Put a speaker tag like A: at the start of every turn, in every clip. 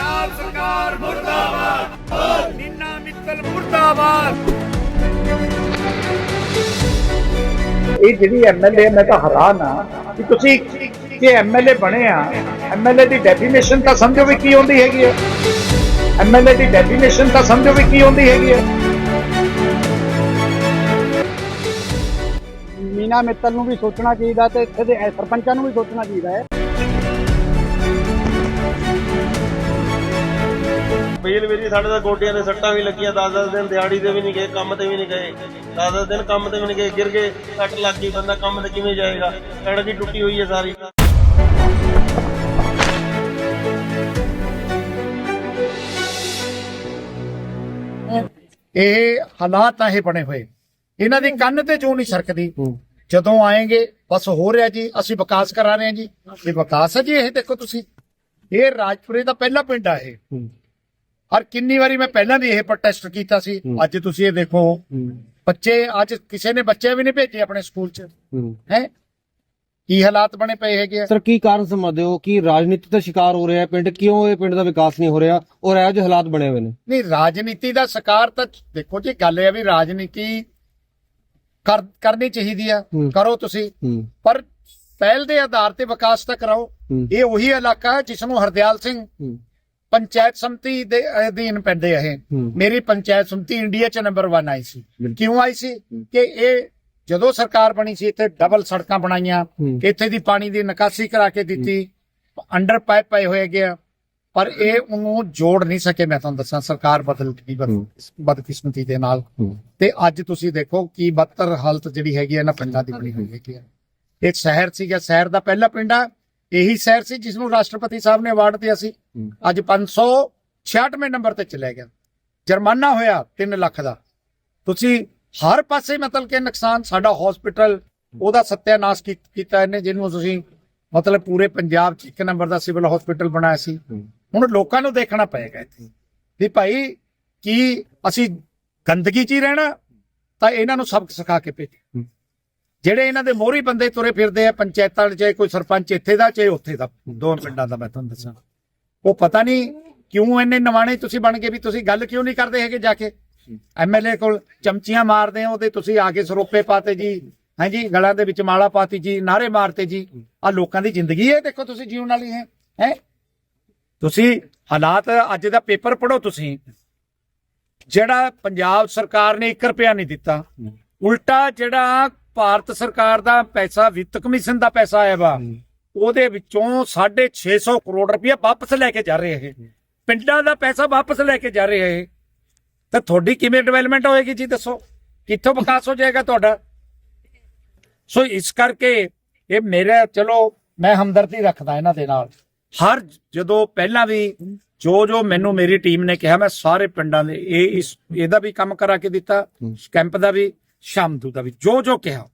A: ਪੰਜਾਬ ਸਰਕਾਰ ਮੁਰਦਾਬਾਦ। ਨਿੰਨਾ ਮਿੱਤਲ ਮੁਰਦਾਬਾਦ।
B: ਇਹ ਜਿਹੜੀ ਐਮਐਲਏ ਮੈਂ ਤਾਂ ਹੈਰਾਨ ਆ ਕਿ ਤੁਸੀਂ ਜੇ ਐਮਐਲਏ ਬਣੇ ਆ ਐਮਐਲਏ ਦੀ ਡੈਫੀਨੇਸ਼ਨ ਤਾਂ ਸਮਝੋ ਵੀ ਕੀ ਹੁੰਦੀ ਹੈਗੀ ਹੈ। ਐਮਐਲਏ ਦੀ ਡੈਫੀਨੇਸ਼ਨ ਤਾਂ ਸਮਝੋ ਵੀ ਕੀ ਹੁੰਦੀ ਹੈਗੀ ਹੈ।
C: ਮੀਨਾ ਮਿੱਤਲ ਨੂੰ ਵੀ ਸੋਚਣਾ ਚਾਹੀਦਾ ਤੇ ਇੱਥੇ ਦੇ ਸਰਪੰਚਾਂ ਨੂੰ ਵੀ ਸੋਚਣਾ ਚਾਹੀਦਾ ਹੈ।
D: ਬੇਲ ਵੀਰੀ ਸਾਡੇ ਤਾਂ ਗੋਡਿਆਂ ਦੇ ਸੱਟਾਂ ਵੀ ਲੱਗੀਆਂ 10-10 ਦਿਨ ਦਿਹਾੜੀ ਤੇ ਵੀ ਨਹੀਂ ਗਏ ਕੰਮ ਤੇ ਵੀ ਨਹੀਂ ਗਏ। 10-10 ਦਿਨ ਕੰਮ ਤੇ ਵੀ ਨਹੀਂ ਗਏ ਗਿਰ ਗਏ ਸੱਟ ਲੱਗ ਗਈ ਬੰਦਾ ਕੰਮ ਤੇ ਕਿਵੇਂ ਜਾਏਗਾ? ਸੜਕ ਹੀ ਟੁੱਟੀ ਹੋਈ ਹੈ ਸਾਰੀ।
B: ਇਹ ਹਾਲਾਤ ਇਹ ਬਣੇ ਹੋਏ। ਇਹਨਾਂ ਦੀ ਕੰਨ ਤੇ ਚੋਂ ਨਹੀਂ ਸਰਕਦੀ। ਜਦੋਂ ਆਏਗੇ ਬਸ ਹੋ ਰਿਹਾ ਜੀ ਅਸੀਂ ਵਿਕਾਸ ਕਰਾ ਰਹੇ ਹਾਂ ਜੀ। ਇਹ ਵਿਕਾਸ ਹੈ ਜੀ ਇਹ ਦੇਖੋ ਤੁਸੀਂ। ਇਹ ਰਾਜਪੁਰੇ ਦਾ ਪਹਿਲਾ ਪਿੰਡ ਆ ਇਹ। ਔਰ ਕਿੰਨੀ ਵਾਰੀ ਮੈਂ ਪਹਿਲਾਂ ਵੀ ਇਹ ਪ੍ਰੋਟੈਸਟ ਕੀਤਾ ਸੀ ਅੱਜ ਤੁਸੀਂ ਇਹ ਦੇਖੋ। ਬੱਚੇ ਅੱਜ ਕਿਸੇ ਨੇ ਬੱਚੇ ਵੀ ਨਹੀਂ ਭੇਜੇ ਆਪਣੇ ਸਕੂਲ 'ਚ। ਹੈ। ਕੀ ਹਾਲਾਤ ਬਣੇ ਪਏ ਹੈਗੇ
E: ਸਰ ਕੀ ਕਾਰਨ ਸਮਝਦੇ ਹੋ? ਕਿ ਰਾਜਨੀਤੀ ਦਾ ਸ਼ਿਕਾਰ ਹੋ ਰਿਹਾ ਹੈ? ਪਿੰਡ ਕਿਉਂ ਇਹ ਪਿੰਡ ਦਾ ਵਿਕਾਸ ਨਹੀਂ ਹੋ ਰਿਹਾ? ਔਰ ਇਹੋ ਜਿਹੇ ਹਾਲਾਤ ਬਣੇ ਹੋਏ ਨੇ।
B: ਨਹੀਂ ਰਾਜਨੀਤੀ ਦਾ ਸ਼ਿਕਾਰ ਤਾਂ ਦੇਖੋ ਜੀ ਗੱਲ ਇਹ ਆ ਵੀ ਰਾਜਨੀਤੀ ਕਰ ਕਰਨੀ ਚਾਹੀਦੀ ਆ।
E: ਹੂੰ।
B: ਕਰੋ ਤੁਸੀਂ।
E: ਹੂੰ।
B: ਪਰ ਪਹਿਲ ਦੇ ਆਧਾਰ ਤੇ ਵਿਕਾਸ ਤਾਂ ਕਰਾਓ।
E: ਹੂੰ।
B: ਇਹ ਉਹੀ ਇਲਾਕਾ ਹੈ ਜਿਸ ਨੂੰ ਹਰਦਿਆਲ ਸਿੰਘ
E: ਹੂੰ।
B: ਪੰਚਾਇਤ ਸਮਿਤੀ ਦੇ ਅਧੀਨ ਪੈਂਦੇ ਆ ਇਹ। ਮੇਰੀ ਪੰਚਾਇਤ ਸਮਿਤੀ ਇੰਡੀਆ ਚ ਨੰਬਰ 1 ਆਈ ਸੀ। ਕਿਉਂ ਆਈ ਸੀ? ਕਿ ਇਹ ਜਦੋਂ ਸਰਕਾਰ ਬਣੀ ਸੀ ਇੱਥੇ ਡਬਲ ਸੜਕਾਂ ਬਣਾਈਆਂ। ਇੱਥੇ ਦੀ ਪਾਣੀ ਦੀ ਨਿਕਾਸੀ ਕਰਾ ਕੇ ਦਿੱਤੀ। ਅੰਡਰ ਪਾਈਪ ਪਏ ਹੋਏ ਗਿਆ ਪਰ ਇਹ ਉਹਨੂੰ ਜੋੜ ਨਹੀਂ ਸਕੇ ਮੈਂ ਤੁਹਾਨੂੰ ਦੱਸਾਂ ਸਰਕਾਰ ਬਦਲ ਗਈ। ਬਦਕਿਸਮਤੀ ਦੇ ਨਾਲ। ਤੇ ਅੱਜ ਤੁਸੀਂ ਦੇਖੋ ਕੀ ਬੱਤਰ ਹਾਲਤ ਜਿਹੜੀ ਹੈਗੀ ਹੈ ਨਾ ਪਿੰਡਾਂ ਦੀ ਬਣੀ ਹੋਈ ਹੈਗੀ ਹੈ ਇੱਕ ਸ਼ਹਿਰ ਸੀਗਾ ਸ਼ਹਿਰ ਦਾ ਪਹਿਲਾ ਪਿੰਡ ਆ। ਇਹੀ ਸ਼ਹਿਰ ਸੀ ਜਿਸ ਨੂੰ ਰਾਸ਼ਟਰਪਤੀ ਸਾਹਿਬ ਨੇ ਅਵਾਰਡ ਦਿੱਤਾ ਸੀ। ਅੱਜ 566ਵੇਂ ਨੰਬਰ ਤੇ ਚਲੇ ਗਿਆ। ਜੁਰਮਾਨਾ ਹੋਇਆ 3 ਲੱਖ ਦਾ। ਤੁਸੀਂ ਹਰ ਪਾਸੇ ਮਤਲਬ ਕਿ ਨੁਕਸਾਨ ਸਾਡਾ ਹਸਪੀਟਲ ਉਹਦਾ ਸੱਤਿਆਨਾਸ਼ ਕੀਤਾ ਇਹਨੇ ਜਿਹਨੂੰ ਤੁਸੀਂ ਮਤਲਬ ਪੂਰੇ ਪੰਜਾਬ 'ਚ ਇੱਕ ਨੰਬਰ ਦਾ ਸਿਵਲ ਹਸਪੀਟਲ ਬਣਾਇਆ ਸੀ। ਹੁਣ ਲੋਕਾਂ ਨੂੰ ਦੇਖਣਾ ਪਏਗਾ ਇੱਥੇ। ਵੀ ਭਾਈ ਕੀ ਅਸੀਂ ਗੰਦਗੀ 'ਚ ਹੀ ਰਹਿਣਾ ਤਾਂ ਇਹਨਾਂ ਨੂੰ ਸਬਕ ਸਿਖਾ ਕੇ ਭੇਜ। ਜਿਹੜੇ ਇਹਨਾਂ ਦੇ ਮੋਹਰੀ ਬੰਦੇ ਤੁਰੇ ਫਿਰਦੇ ਆ ਪੰਚਾਇਤਾਂ 'ਚ ਚਾਹੇ ਕੋਈ ਸਰਪੰਚ ਇੱਥੇ ਦਾ ਚਾਹੇ ਉੱਥੇ ਦਾ ਦੋ ਪਿੰਡਾਂ ਦਾ ਮੈਂ ਤੁਹਾਨੂੰ ਦੱਸਾਂ। ਉਹ ਪਤਾ ਨਹੀਂ ਕਿਉਂ ਇੰਨੇ ਨਵਾਣੇ ਤੁਸੀਂ ਬਣ ਗਏ ਵੀ ਤੁਸੀਂ ਗੱਲ ਕਿਉਂ ਨਹੀਂ ਕਰਦੇ ਹੈਗੇ ਜਾ ਕੇ? ਐਮਐਲਏ ਕੋਲ ਚਮਚੀਆਂ ਮਾਰਦੇ ਆ ਉਹਦੇ ਤੁਸੀਂ ਆ ਕੇ ਸਰੋਪੇ ਪਾਤੇ ਜੀ ਹਾਂਜੀ ਗਲਾਂ ਦੇ ਵਿੱਚ ਮਾਲਾ ਪਾਤੀ ਜੀ ਨਾਰੇ ਮਾਰਤੇ ਜੀ। ਆ ਲੋਕਾਂ ਦੀ ਜ਼ਿੰਦਗੀ ਹੈ ਦੇਖੋ ਤੁਸੀਂ ਜੀਉਣ ਵਾਲੀ ਹੈ ਹੈ? ਤੁਸੀਂ ਹਾਲਾਤ ਅੱਜ ਦਾ ਪੇਪਰ ਪੜੋ ਤੁਸੀਂ। ਜਿਹੜਾ ਪੰਜਾਬ ਸਰਕਾਰ ਨੇ 1 ਰੁਪਿਆ ਨਹੀਂ ਦਿੱਤਾ ਉਲਟਾ ਜਿਹੜਾ ਭਾਰਤ ਸਰਕਾਰ ਦਾ ਪੈਸਾ ਵਿੱਤ ਕਮਿਸ਼ਨ ਦਾ ਪੈਸਾ ਆਇਆ ਵਾ। ਉਹਦੇ ਵਿੱਚੋਂ 650 ਕਰੋੜ ਰੁਪਇਆ ਵਾਪਸ ਲੈ ਕੇ ਜਾ ਰਹੇ ਇਹ। ਪਿੰਡਾਂ ਦਾ ਪੈਸਾ ਵਾਪਸ ਲੈ ਕੇ ਜਾ ਰਹੇ ਇਹ। ਤਾਂ ਤੁਹਾਡੀ ਕਿਵੇਂ ਡਿਵੈਲਪਮੈਂਟ ਹੋਏਗੀ ਜੀ ਦੱਸੋ? ਕਿੱਥੋਂ ਵਿਕਾਸ ਹੋ ਜਾਏਗਾ ਤੁਹਾਡਾ? ਸੋ ਇਸ ਕਰਕੇ ਇਹ ਮੇਰਾ ਚਲੋ ਮੈਂ ਹਮਦਰਦੀ ਰੱਖਦਾ ਇਹਨਾਂ ਦੇ ਨਾਲ। ਹਰ ਜਦੋਂ ਪਹਿਲਾਂ ਵੀ ਜੋ ਜੋ ਮੈਨੂੰ ਮੇਰੀ ਟੀਮ ਨੇ ਕਿਹਾ ਮੈਂ ਸਾਰੇ ਪਿੰਡਾਂ ਦੇ ਇਹ ਇਸ ਇਹਦਾ ਵੀ ਕੰਮ ਕਰਾ ਕੇ ਦਿੱਤਾ ਕੈਂਪ ਦਾ ਵੀ। ਸ਼ਾਮਦੂ ਦਾ ਵੀ ਜੋ ਜੋ ਕਿਹਾ।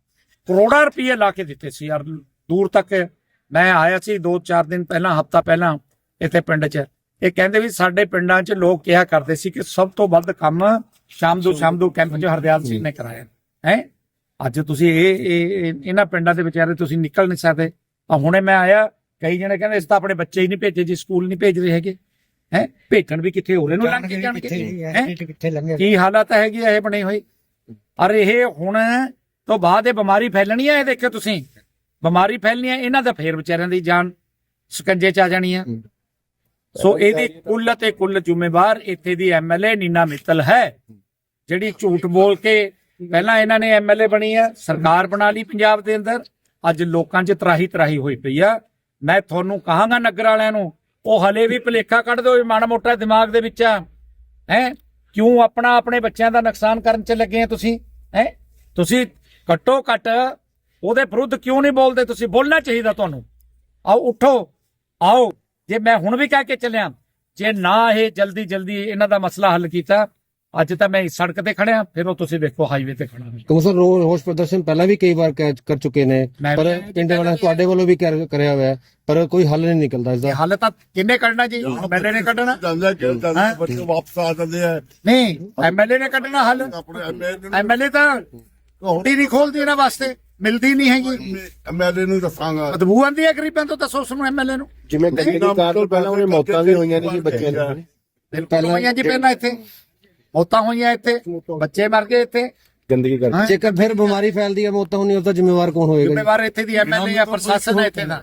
B: ਕਰੋੜਾਂ ਰੁਪਏ ਲਾ ਕੇ ਦਿੱਤੇ ਸੀ ਯਾਰ ਦੂਰ ਤੱਕ ਮੈਂ ਆਇਆ ਸੀ 2-4 ਦਿਨ ਪਹਿਲਾਂ ਹਫਤਾ ਪਹਿਲਾਂ ਇੱਥੇ ਪਿੰਡ 'ਚ। ਇਹ ਕਹਿੰਦੇ ਵੀ ਸਾਡੇ ਪਿੰਡਾਂ 'ਚ ਲੋਕ ਕਿਹਾ ਕਰਦੇ ਸੀ ਕਿ ਸਭ ਤੋਂ ਵੱਧ ਕੰਮ ਸ਼ਾਮਦੂ ਸ਼ਾਮਦੂ ਕੈਂਪ 'ਚ ਹਰਦਿਆਲ ਸਿੰਘ ਨੇ ਕਰਾਇਆ। ਹੈ? ਅੱਜ ਤੁਸੀਂ ਇਹ ਇਹ- ਇਹ- ਇਹਨਾਂ ਪਿੰਡਾਂ ਦੇ ਵਿਚਾਰੇ ਤੁਸੀਂ ਨਿਕਲ ਨਹੀਂ ਸਕਦੇ। ਆ ਹੁਣੇ ਮੈਂ ਆਇਆ ਕਈ ਜਣੇ ਕਹਿੰਦੇ ਇਸ ਤਾਂ ਆਪਣੇ ਬੱਚੇ ਹੀ ਨਹੀਂ ਭੇਜੇ ਜੀ ਸਕੂਲ ਨਹੀਂ ਭੇਜ ਰਹੇ ਹੈਗੇ। ਹੈ? ਭੇਜਣ ਵੀ ਕਿੱਥੇ ਹੋ ਰਹੇ ਨੂੰ ਲੰਘ ਕੇ ਜਾਣਗੇ ਹੈਂ?
C: ਕਿੱਥੇ ਲੰਘੇ।
B: ਕੀ ਹਾਲਤ ਹੈਗੀ ਇਹ ਬਣੀ ਹੋਈ ਔਰ ਇਹ ਹੁਣ ਤੋਂ ਬਾਅਦ ਇਹ ਬਿਮਾਰੀ ਫੈਲਣੀ ਹੈ ਇਹ ਦੇਖਿਓ ਤੁਸੀਂ। ਬਿਮਾਰੀ ਫੈਲਣੀ ਹੈ ਇਹਨਾਂ ਦਾ ਫੇਰ ਵਿਚਾਰਿਆਂ ਦੀ ਜਾਨ ਸਕੰਜੇ ਚ ਆ ਜਾਣੀ ਹੈ। ਸੋ ਇਹਦੀ ਕੁੱਲ ਤੇ ਕੁੱਲ ਜ਼ਿੰਮੇਵਾਰ ਇੱਥੇ ਦੀ ਐਮਐਲਏ ਨੀਨਾ ਮਿੱਤਲ ਹੈ ਜਿਹੜੀ ਝੂਠ ਬੋਲ ਕੇ ਪਹਿਲਾਂ ਇਹਨਾਂ ਨੇ ਐਮਐਲਏ ਬਣੀ ਹੈ ਸਰਕਾਰ ਬਣਾ ਲਈ ਪੰਜਾਬ ਦੇ ਅੰਦਰ। ਅੱਜ ਲੋਕਾਂ 'ਚ ਤਰਾਹੀ ਤਰਾਹੀ ਹੋਈ ਪਈ ਆ। ਮੈਂ ਤੁਹਾਨੂੰ ਕਹਾਂਗਾ ਨਗਰ ਵਾਲਿਆਂ ਨੂੰ ਉਹ ਹਲੇ ਵੀ ਭਲੇਖਾ ਕੱਢ ਦਿਓ ਮਾੜਾ ਮੋਟਾ ਦਿਮਾਗ ਦੇ ਵਿੱਚ ਆ। ਹੈ? ਕਿਉਂ ਆਪਣਾ ਆਪਣੇ ਬੱਚਿਆਂ ਦਾ ਨੁਕਸਾਨ ਕਰਨ 'ਚ ਲੱਗੇ ਆ ਤੁਸੀਂ? ਹੈ? ਤੁਸੀਂ ਘੱਟੋ ਘੱਟ ਉਹਦੇ ਵਿਰੁੱਧ ਕਿਉਂ ਨਹੀਂ ਬੋਲਦੇ? ਤੁਸੀਂ ਬੋਲਣਾ ਚਾਹੀਦਾ ਤੁਹਾਨੂੰ। ਆਓ, ਉਠੋ। ਆਓ। ਜੇ ਮੈਂ ਹੁਣ ਵੀ ਕਹਿ ਕੇ ਚੱਲਿਆ, ਜੇ ਨਾ ਇਹ ਜਲਦੀ ਜਲਦੀ ਇਹਨਾਂ ਦਾ ਮਸਲਾ ਹੱਲ ਕੀਤਾ ਅੱਜ ਤਾਂ ਮੈਂ ਇਸ ਸੜਕ ਤੇ ਖੜਿਆ ਫਿਰ ਉਹ ਤੁਸੀਂ ਦੇਖੋ ਹਾਈਵੇ ਤੇ ਖੜਾ ਹਾਂ
E: ਕਮਸਰ ਰੋਸ ਪ੍ਰਦਰਸ਼ਨ ਪਹਿਲਾਂ ਵੀ ਕਈ ਵਾਰ ਕਰ ਕਰ ਚੁੱਕੇ ਨੇ
B: ਮੈਂ
E: ਪਰ ਪਿੰਡ ਵਾਲਿਆਂ ਤੁਹਾਡੇ ਵੱਲੋਂ ਵੀ ਕਰ- ਕਰਿਆ ਹੋਇਆ ਹੈ, ਪਰ ਕੋਈ ਹੱਲ ਨਹੀਂ ਨਿਕਲਦਾ ਇਸ
B: ਇਹ
E: ਦਾ
B: ਹੱਲ ਤਾਂ ਕਿੰਨੇ ਕੱਢਣਾ ਜੀ? ਐਮਐਲਏ ਨੇ ਕੱਢਣਾ?
F: ਜਾਂਦਾ ਜਾਂਦਾ?
B: ਹੈਂ?
F: ਬੱਚੇ ਵਾਪਸ ਆ ਜਾਂਦੇ ਆ।
B: ਨਹੀਂ ਐਮਐਲਏ ਨੇ ਕੱਢਣਾ ਹੱਲ।
F: ਆਪਣੇ ਐਮਐਲਏ
B: ਤਾਂ ਹੋਟੀ ਨਹੀਂ ਖੋਲਦੀ ਇਹਨਾਂ ਵਾਸਤੇ ਮਿਲਦੀ ਨਹੀਂ ਹੈਗੀ।
F: ਐਮਐਲਏ ਨੂੰ ਦੱਸਾਂਗਾ।
B: ਬਦਬੂ ਆਂਦੀ ਹੈ ਗਰੀਬਾਂ ਤੋਂ ਦੱਸੋ ਉਸ ਨੂੰ ਐਮਐਲਏ ਨੂੰ।
G: ਜਿਵੇਂ ਗੱਡੀ ਦੀ ਕਾਰ ਤੋਂ ਪਹਿਲਾਂ ਉਹਨੇ ਮੌਤਾਂ ਵੀ ਹੋਈਆਂ ਨੇ ਜੀ ਬੱਚਿਆਂ ਦੀਆਂ।
B: ਬਿਲਕੁਲ ਹੋਈਆਂ ਜੀ ਪਹਿਲਾਂ ਇੱਥੇ। ਮੌਤਾਂ ਹੋਈਆਂ ਇੱਥੇ ਬੱਚੇ ਮਰ ਗਏ ਇੱਥੇ।
G: ਗੰਦਗੀ ਕਰਕੇ।
E: ਜੇਕਰ ਫਿਰ ਬਿਮਾਰੀ ਫੈਲਦੀ ਹੈ ਮੌਤਾਂ ਹੁੰਦੀ ਉਹ ਤਾਂ ਜ਼ਿੰਮੇਵਾਰ ਕੌਣ ਹੋਏਗਾ ਜੀ?
B: ਜ਼ਿੰਮੇਵਾਰ ਇੱਥੇ ਦੀ ਐਮਐਲਏ ਆ ਪ੍ਰਸ਼ਾਸਨ ਹੈ ਇੱਥੇ ਦਾ।